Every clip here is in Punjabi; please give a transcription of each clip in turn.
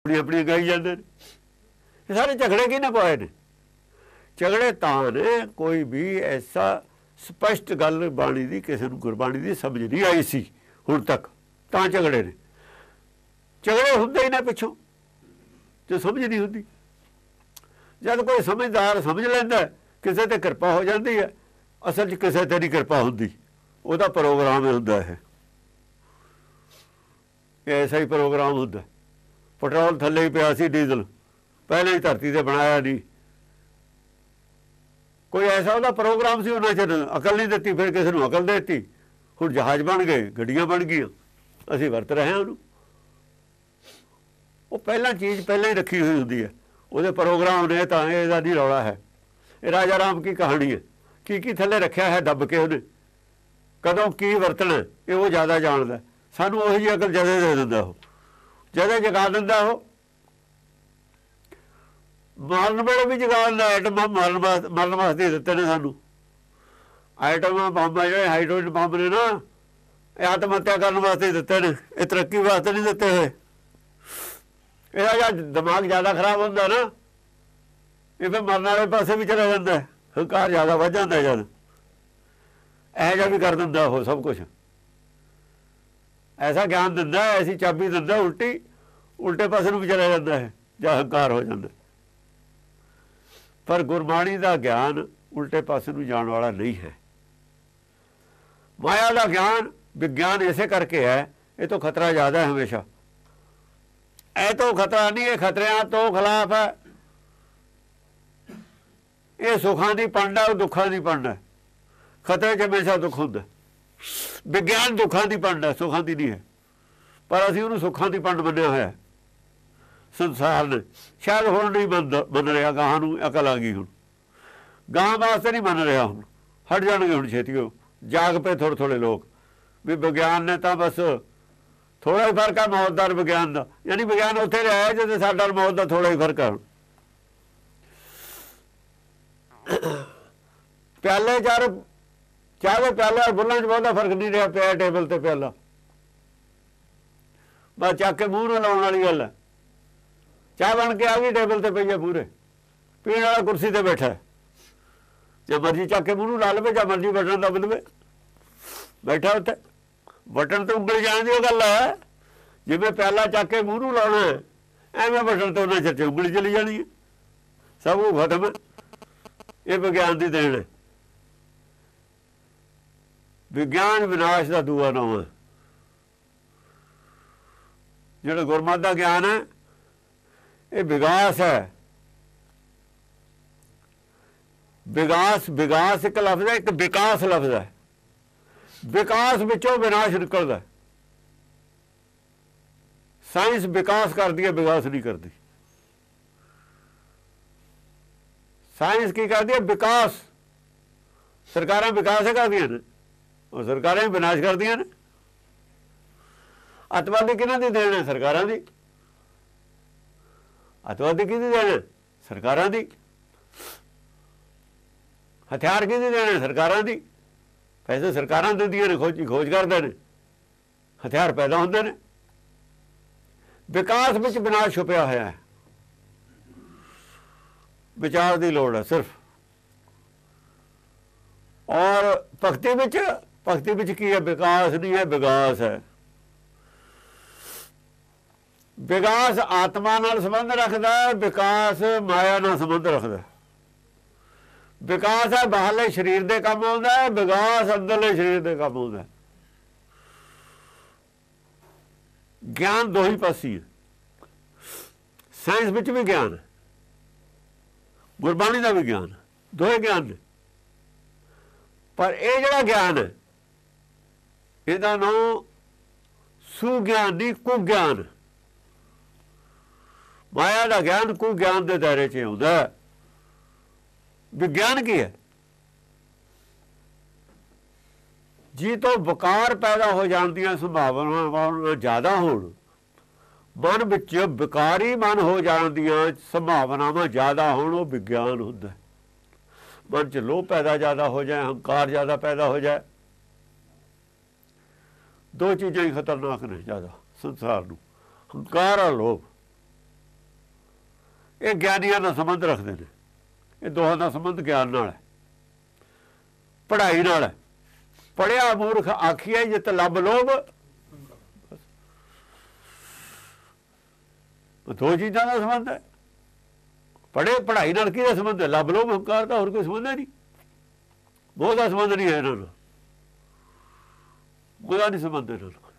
ਆਪਣੀ ਆਪਣੀ ਗਾਈ ਜਾਂਦੇ ਨੇ। ਇਹ ਸਾਰੇ ਝਗੜੇ ਕਿਹਨੇ ਪਾਏ ਨੇ? ਝਗੜੇ ਤਾਂ ਨੇ, ਕੋਈ ਵੀ ਐਸਾ ਸਪਸ਼ਟ ਗੱਲ ਬਾਣੀ ਦੀ, ਕਿਸੇ ਨੂੰ ਗੁਰਬਾਣੀ ਦੀ ਸਮਝ ਨਹੀਂ ਆਈ ਸੀ ਹੁਣ ਤੱਕ। ਤਾਂ ਝਗੜੇ ਨੇ। ਝਗੜੇ ਹੁੰਦੇ ਹੀ ਨਾ ਪਿੱਛੋਂ ਤੇ ਸਮਝ ਨਹੀਂ ਹੁੰਦੀ। ਜਦ ਕੋਈ ਸਮਝਦਾਰ ਸਮਝ ਲੈਂਦਾ ਕਿਸੇ ਤੇ ਕਿਰਪਾ ਹੋ ਜਾਂਦੀ ਹੈ, ਅਸਲ 'ਚ ਕਿਸੇ ਤੇ ਨਹੀਂ ਕਿਰਪਾ ਹੁੰਦੀ। ਉਹਦਾ ਪ੍ਰੋਗਰਾਮ ਹੁੰਦਾ ਹੈ ਇਹ ਐਸਾ ਹੀ ਪ੍ਰੋਗਰਾਮ ਹੁੰਦਾ। ਪੈਟਰੋਲ ਥੱਲੇ ਹੀ ਪਿਆ ਸੀ, ਡੀਜ਼ਲ। ਪਹਿਲਾਂ ਹੀ ਧਰਤੀ ਤੇ ਬਣਾਇਆ ਨਹੀਂ। ਕੋਈ ਐਸਾ ਉਹਦਾ ਪ੍ਰੋਗਰਾਮ ਸੀ ਉਹਨਾਂ ਚ ਅਕਲ ਨਹੀਂ ਦਿੱਤੀ, ਫਿਰ ਕਿਸੇ ਨੂੰ ਅਕਲ ਦੇ ਦਿੱਤੀ। ਹੁਣ ਜਹਾਜ਼ ਬਣ ਗਏ, ਗੱਡੀਆਂ ਬਣ ਗਈਆਂ। ਅਸੀਂ ਵਰਤ ਰਹੇ ਹਾਂ ਉਹਨੂੰ। ਉਹ ਪਹਿਲਾਂ ਚੀਜ਼ ਪਹਿਲਾਂ ਹੀ ਰੱਖੀ ਹੋਈ ਹੁੰਦੀ ਹੈ। ਉਹਦੇ ਪ੍ਰੋਗਰਾਮ ਨੇ ਤਾਂ ਇਹਦਾ ਨਹੀਂ ਰੌਲਾ ਹੈ। ਇਹ ਰਾਜਾ ਰਾਮ ਕੀ ਕਹਾਣੀ ਹੈ? ਕੀ ਕੀ ਥੱਲੇ ਰੱਖਿਆ ਹੈ ਦੱਬ ਕੇ ਉਹਨੇ? ਕਦੋਂ ਕੀ ਵਰਤਣਾ ਇਹ ਉਹ ਜ਼ਿਆਦਾ ਜਾਣਦਾ ਸਾਨੂੰ ਉਹੀ ਜਿਹੀ ਅਕਲ ਜਦੇ ਦੇ ਦਿੰਦਾ ਉਹ। ਜਦੇ ਜਗਾ ਦਿੰਦਾ ਉਹ। ਮਾਰਨ ਵੇਲੇ ਵੀ ਜਗਾ ਦਿੰਦਾ ਆਈਟਮਾਂ ਮਾਰਨ ਵਾਸਤੇ ਮਰਨ ਵਾਸਤੇ ਦਿੱਤੇ ਨੇ ਸਾਨੂੰ। ਆਈਟਮਾਂ ਬੰਬ ਜਿਹੜੇ ਹਾਈਡਰੋਜਨ ਬੰਬ ਨੇ ਨਾ, ਇਹ ਆਤਮ ਹੱਤਿਆ ਕਰਨ ਵਾਸਤੇ ਦਿੱਤੇ ਨੇ, ਇਹ ਤਰੱਕੀ ਵਾਸਤੇ ਨਹੀਂ ਦਿੱਤੇ ਹੋਏ। ਇਹਦਾ ਜਦ ਦਿਮਾਗ ਜ਼ਿਆਦਾ ਖਰਾਬ ਹੁੰਦਾ ਨਾ, ਇਹ ਫਿਰ ਮਰਨ ਵਾਲੇ ਪਾਸੇ ਵੀ ਚਲਾ ਜਾਂਦਾ ਹੰਕਾਰ ਜ਼ਿਆਦਾ ਵੱਧ ਜਾਂਦਾ ਜਦ ਇਹ ਜਿਹਾ ਵੀ ਕਰ ਦਿੰਦਾ ਉਹ ਸਭ ਕੁਝ ਐਸਾ ਗਿਆਨ ਦਿੰਦਾ ਐਸੀ ਚਾਬੀ ਦਿੰਦਾ ਉਲਟੀ, ਉਲਟੇ ਪਾਸੇ ਨੂੰ ਵੀ ਚਲਾ ਜਾਂਦਾ ਹੈ, ਜਾਂ ਹੰਕਾਰ ਹੋ ਜਾਂਦਾ ਪਰ ਗੁਰਬਾਣੀ ਦਾ ਗਿਆਨ ਉਲਟੇ ਪਾਸੇ ਨੂੰ ਜਾਣ ਵਾਲਾ ਨਹੀਂ ਹੈ। ਮਾਇਆ ਦਾ ਗਿਆਨ ਵਿਗਿਆਨ ਇਸੇ ਕਰਕੇ ਹੈ, ਇਹ ਤੋਂ ਖਤਰਾ ਜ਼ਿਆਦਾ ਹੈ ਹਮੇਸ਼ਾ। ਇਹ ਤੋਂ ਖਤਰਾ ਨਹੀਂ, ਇਹ ਖਤਰਿਆਂ ਤੋਂ ਖਿਲਾਫ ਹੈ। ਇਹ ਸੁੱਖਾਂ ਦੀ ਪੰਡਾ ਉਹ ਦੁੱਖਾਂ ਦੀ ਪੰਡਾ ਖਤਰੇ 'ਚ ਹਮੇਸ਼ਾ ਦੁੱਖ ਹੁੰਦਾ ਵਿਗਿਆਨ ਦੁੱਖਾਂ ਦੀ ਪੰਡਾ ਸੁੱਖਾਂ ਦੀ ਨਹੀਂ ਹੈ। ਪਰ ਅਸੀਂ ਉਹਨੂੰ ਸੁੱਖਾਂ ਦੀ ਪੰਡ ਮੰਨਿਆ ਹੋਇਆ ਸੰਸਾਰ ਨੇ। ਸ਼ਾਇਦ ਹੁਣ ਨਹੀਂ ਮੰਨ ਰਿਹਾ, ਗਾਹਾਂ ਨੂੰ ਅਕਲ ਆ ਗਈ ਹੁਣ। ਗਾਹਾਂ ਵਾਸਤੇ ਨਹੀਂ ਮੰਨ ਰਿਹਾ ਹੁਣ। ਹਟ ਜਾਣਗੇ ਹੁਣ ਛੇਤੀਓ। ਜਾਗ ਪਏ ਥੋੜੇ ਥੋੜੇ ਲੋਕ। ਵੀ ਵਿਗਿਆਨ ਨੇ ਤਾਂ ਬਸ ਥੋੜਾ ਹੀ ਫ਼ਰਕ ਆ ਮੌਤ ਦਾ ਵਿਗਿਆਨ ਦਾ। ਯਾਨੀ ਵਿਗਿਆਨ ਉੱਥੇ ਰਿਹਾ ਜਦੋਂ ਸਾਡਾ ਮੌਤ ਦਾ ਥੋੜਾ ਹੀ ਫ਼ਰਕ ਆ ਪਹਿਲੇ ਚਾਰ ਚਾਹ ਦੇ ਪਿਆਲੇ ਔਰ ਬੁੱਲਾਂ 'ਚ ਬਹੁਤਾ ਫ਼ਰਕ ਨਹੀਂ ਰਿਹਾ ਪਿਆ ਟੇਬਲ ਤੇ ਪਿਆਲਾ ਬਸ ਚੱਕ ਕੇ ਮੂੰਹ ਨਾਲ ਲਾਉਣ ਵਾਲੀ ਗੱਲ ਹੈ। ਚਾਹ ਬਣ ਕੇ ਆ ਗਈ ਟੇਬਲ ਤੇ ਪਈ ਹੈ ਪੂਰੇ। ਪੀਣ ਵਾਲਾ ਕੁਰਸੀ ਤੇ ਬੈਠਾ ਹੈ। ਜੇ ਮਰਜ਼ੀ ਚੱਕ ਕੇ ਮੂੰਹ ਨੂੰ ਲਾ ਲਵੇ ਜਾਂ ਮਰਜ਼ੀ ਬਟਨ ਦਬ ਲਵੇ। ਬੈਠਾ ਉੱਤੇ ਬਟਨ ਤੇ ਉਂਗਲ ਜਾਣ ਦੀ ਗੱਲ ਹੈ। ਜਿਵੇਂ ਪਹਿਲਾਂ ਚੱਕ ਕੇ ਮੂੰਹ ਨੂੰ ਲਾਉਣਾ ਐਵੇਂ ਬਟਨ ਤੇ ਉਹਨਾਂ ਚਿਰ ਉਂਗਲੀ ਚਲੀ ਜਾਣੀ ਸਭ ਉਹ ਖਤਮ ਹੈ। ਇਹ ਵਿਗਿਆਨ ਦੀ ਦੇਣ ਹੈ। ਵਿਗਿਆਨ ਵਿਨਾਸ਼ ਦਾ ਦੂਆ ਨਾਮ ਹੈ। ਜਿਹੜਾ ਗੁਰਮਤਿ ਦਾ ਗਿਆਨ ਹੈ, ਇਹ ਵਿਗਾਸ ਹੈ। ਵਿਗਾਸ ਵਿਗਾਸ ਇੱਕ ਲਫ਼ਜ਼ ਹੈ, ਇੱਕ ਵਿਕਾਸ ਲਫ਼ਜ਼ ਹੈ। ਵਿਕਾਸ ਵਿੱਚੋਂ ਵਿਨਾਸ਼ ਨਿਕਲਦਾ ਸਾਇੰਸ ਵਿਕਾਸ ਕਰਦੀ ਹੈ ਵਿਕਾਸ ਨਹੀਂ ਕਰਦੀ। ਸਾਇੰਸ ਕੀ ਕਰਦੀ ਹੈ? ਵਿਕਾਸ। ਸਰਕਾਰਾਂ ਵਿਕਾਸ ਹੀ ਕਰਦੀਆਂ ਨੇ। ਉਹ ਸਰਕਾਰਾਂ ਹੀ ਵਿਨਾਸ਼ ਕਰਦੀਆਂ ਨੇ। ਅਤਵਾਦੀ ਕਿਹਨਾਂ ਦੀ ਦੇਣ ਹੈ? ਸਰਕਾਰਾਂ ਦੀ। ਅਤਵਾਦੀ ਕਿਹਦੀ ਦੇਣ ਹੈ? ਸਰਕਾਰਾਂ ਦੀ। ਹਥਿਆਰ ਕਿਹਦੀ ਦੇਣ ਹੈ? ਸਰਕਾਰਾਂ ਦੀ। ਪੈਸੇ ਸਰਕਾਰਾਂ ਦਿੰਦੀਆਂ ਨੇ, ਖੋਜੀ ਖੋਜ ਕਰਦੇ ਨੇ। ਹਥਿਆਰ ਪੈਦਾ ਹੁੰਦੇ ਨੇ। ਵਿਕਾਸ ਵਿੱਚ ਵਿਨਾਸ਼ ਛੁਪਿਆ ਹੋਇਆ ਹੈ। ਵਿਚਾਰ ਦੀ ਲੋੜ ਹੈ ਸਿਰਫ। ਔਰ ਭਗਤੀ ਵਿੱਚ ਭਗਤੀ ਵਿੱਚ ਕੀ ਹੈ? ਵਿਕਾਸ ਨਹੀਂ ਹੈ, ਵਿਗਾਸ ਹੈ। ਵਿਕਾਸ ਆਤਮਾ ਨਾਲ ਸੰਬੰਧ ਰੱਖਦਾ ਹੈ, ਵਿਕਾਸ ਮਾਇਆ ਨਾਲ ਸੰਬੰਧ ਰੱਖਦਾ ਵਿਕਾਸ ਹੈ, ਬਾਹਰਲੇ ਸਰੀਰ ਦੇ ਕੰਮ ਆਉਂਦਾ ਹੈ ਵਿਕਾਸ ਅੰਦਰਲੇ ਸਰੀਰ ਦੇ ਕੰਮ ਆਉਂਦਾ ਗਿਆਨ ਦੋ ਹੀ ਪਾਸੀ ਹੈ। ਸਾਇੰਸ ਵਿੱਚ ਵੀ ਗਿਆਨ ਗੁਰਬਾਣੀ ਦਾ ਵੀ ਗਿਆਨ ਦੋਹੇ ਗਿਆਨ ਨੇ। ਪਰ ਇਹ ਜਿਹੜਾ ਗਿਆਨ ਹੈ ਇਹਦਾ ਨਾਮ ਸੁਗਿਆਨ ਦੀ ਕੁਗਿਆਨ। ਮਾਇਆ ਦਾ ਗਿਆਨ ਕੁ ਗਿਆਨ ਦੇ ਦਾਇਰੇ 'ਚ ਆਉਂਦਾ ਵਿਗਿਆਨ ਕੀ ਹੈ? ਜੀ ਤੋਂ ਵਿਕਾਰ ਪੈਦਾ ਹੋ ਜਾਣ ਦੀਆਂ ਸੰਭਾਵਨਾਵਾਂ ਜ਼ਿਆਦਾ ਹੋਣ, ਮਨ ਵਿੱਚ ਵਿਕਾਰੀ ਮਨ ਹੋ ਜਾਣ ਦੀਆਂ ਸੰਭਾਵਨਾਵਾਂ ਜ਼ਿਆਦਾ ਹੋਣ, ਉਹ ਵਿਗਿਆਨ ਹੁੰਦਾ ਮਨ 'ਚ ਲੋਭ ਪੈਦਾ ਜ਼ਿਆਦਾ ਹੋ ਜਾਏ, ਹੰਕਾਰ ਜ਼ਿਆਦਾ ਪੈਦਾ ਹੋ ਜਾਏ ਦੋ ਚੀਜ਼ਾਂ ਹੀ ਖਤਰਨਾਕ ਨੇ ਜ਼ਿਆਦਾ, ਸੰਸਾਰ ਨੂੰ। ਹੰਕਾਰ ਆ ਲੋਭ। ਇਹ ਗਿਆਨੀਆਂ ਦਾ ਸੰਬੰਧ ਰੱਖਦੇ ਨੇ। ਇਹ ਦੋਹਾਂ ਦਾ ਸੰਬੰਧ ਗਿਆਨ ਨਾਲ ਹੈ। ਪੜ੍ਹਾਈ ਨਾਲ ਹੈ। ਪੜਿਆ ਮੂਰਖ ਆਖੀਏ ਜਿਤ ਲੱਭ। ਲੋਭ ਦੋ ਚੀਜ਼ਾਂ ਦਾ ਸੰਬੰਧ ਹੈ। ਪੜੇ ਪੜ੍ਹਾਈ ਨਾਲ ਕਿਹਦਾ ਸੰਬੰਧ ਹੈ? ਲੱਭ ਲੋਭ, ਹੰਕਾਰ ਦਾ ਹੋਰ ਕੋਈ ਸੰਬੰਧ ਹੈ ਨਹੀਂ। ਬਹੁਤ ਦਾ ਸੰਬੰਧ ਨਹੀਂ ਹੈ ਇਹਨਾਂ ਨਾਲ ਉਹਦਾ ਨਹੀਂ ਸੰਬੰਧ ਇਹਨਾਂ ਨਾਲ।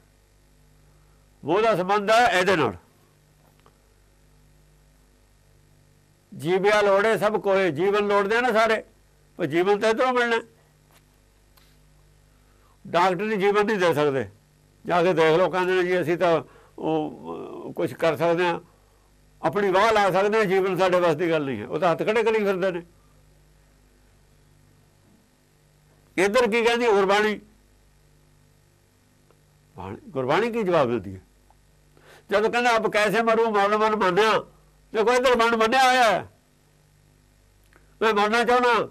ਉਹਦਾ ਸੰਬੰਧ ਹੈ ਇਹਦੇ ਨਾਲ। ਜੀਵਿਆ ਲੋੜੇ ਸਭ ਕੋਏ ਜੀਵਨ ਲੋੜਦੇ ਆ ਨਾ ਸਾਰੇ। ਪਰ ਜੀਵਨ ਤਾਂ ਇਧਰੋਂ ਮਿਲਣਾ। ਡਾਕਟਰ ਨਹੀਂ ਜੀਵਨ ਨਹੀਂ ਦੇ ਸਕਦੇ। ਜਾ ਕੇ ਦੇਖ ਲਓ, ਕਹਿੰਦੇ ਨੇ ਜੀ, ਅਸੀਂ ਤਾਂ ਉਹ ਕੁਝ ਕਰ ਸਕਦੇ ਆ ਆਪਣੀ ਵਾਹ ਲਾ ਸਕਦੇ ਆ ਜੀਵਨ ਸਾਡੇ ਵਾਸਤੇ ਦੀ ਗੱਲ ਨਹੀਂ ਹੈ। ਉਹ ਤਾਂ ਹੱਥ ਖੜੇ ਕਰੀ ਫਿਰਦੇ ਨੇ। ਇਧਰ ਕੀ ਕਹਿੰਦੀ? ਗੁਰਬਾਣੀ ਗੁਰਬਾਣੀ ਕੀ ਜਵਾਬ ਦਿੰਦੀ ਹੈ? ਜਦੋਂ ਕਹਿੰਦਾ ਆਪ ਕੈਸੇ ਮਰੂ, ਮਰਨ ਮਨ ਮੰਨਿਆ। ਦੇਖੋ ਇਧਰ ਮਨ ਮੰਨਿਆ ਹੋਇਆ ਮੈਂ ਮਰਨਾ ਚਾਹਣਾ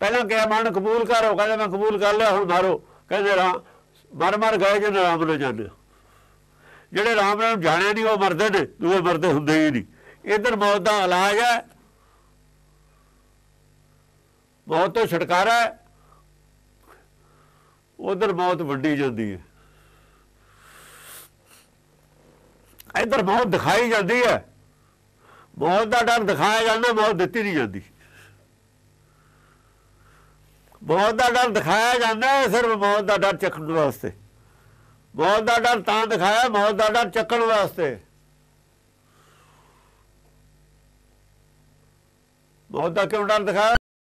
ਪਹਿਲਾਂ ਕਿਹਾ, ਮਨ ਕਬੂਲ ਕਰੋ। ਕਹਿੰਦਾ, ਮੈਂ ਕਬੂਲ ਕਰ ਲਿਆ, ਹੁਣ ਮਾਰੋ। ਕਹਿੰਦੇ, ਰਾਮ ਮਰ ਮਰ ਗਏ ਜਨ ਰਾਮ ਨੂੰ ਜਾਣਿਆ। ਜਿਹੜੇ ਰਾਮ ਨੂੰ ਜਾਣਿਆ ਨਹੀਂ, ਉਹ ਮਰਦੇ ਨੇ। ਦੂਏ ਮਰਦੇ ਹੁੰਦੇ ਹੀ ਨਹੀਂ। ਇਧਰ ਮੌਤ ਦਾ ਇਲਾਜ ਹੈ। ਮੌਤ ਤੋਂ ਛੁਟਕਾਰਾ ਉਧਰ ਮੌਤ ਵੱਡੀ ਜਾਂਦੀ ਹੈ। ਇੱਧਰ ਮੌਤ ਦਿਖਾਈ ਜਾਂਦੀ ਹੈ। ਮੌਤ ਦਾ ਡਰ ਦਿਖਾਇਆ ਜਾਂਦਾ ਮੌਤ ਦਿੱਤੀ ਨਹੀਂ ਜਾਂਦੀ। ਮੌਤ ਦਾ ਡਰ ਦਿਖਾਇਆ ਜਾਂਦਾ ਹੈ, ਸਿਰਫ ਮੌਤ ਦਾ ਡਰ ਚੱਕਣ ਵਾਸਤੇ। ਮੌਤ ਦਾ ਡਰ ਤਾਂ ਦਿਖਾਇਆ ਮੌਤ ਦਾ ਡਰ ਚੱਕਣ ਵਾਸਤੇ। ਮੌਤ ਦਾ ਕਿਉਂ ਡਰ ਦਿਖਾਇਆ?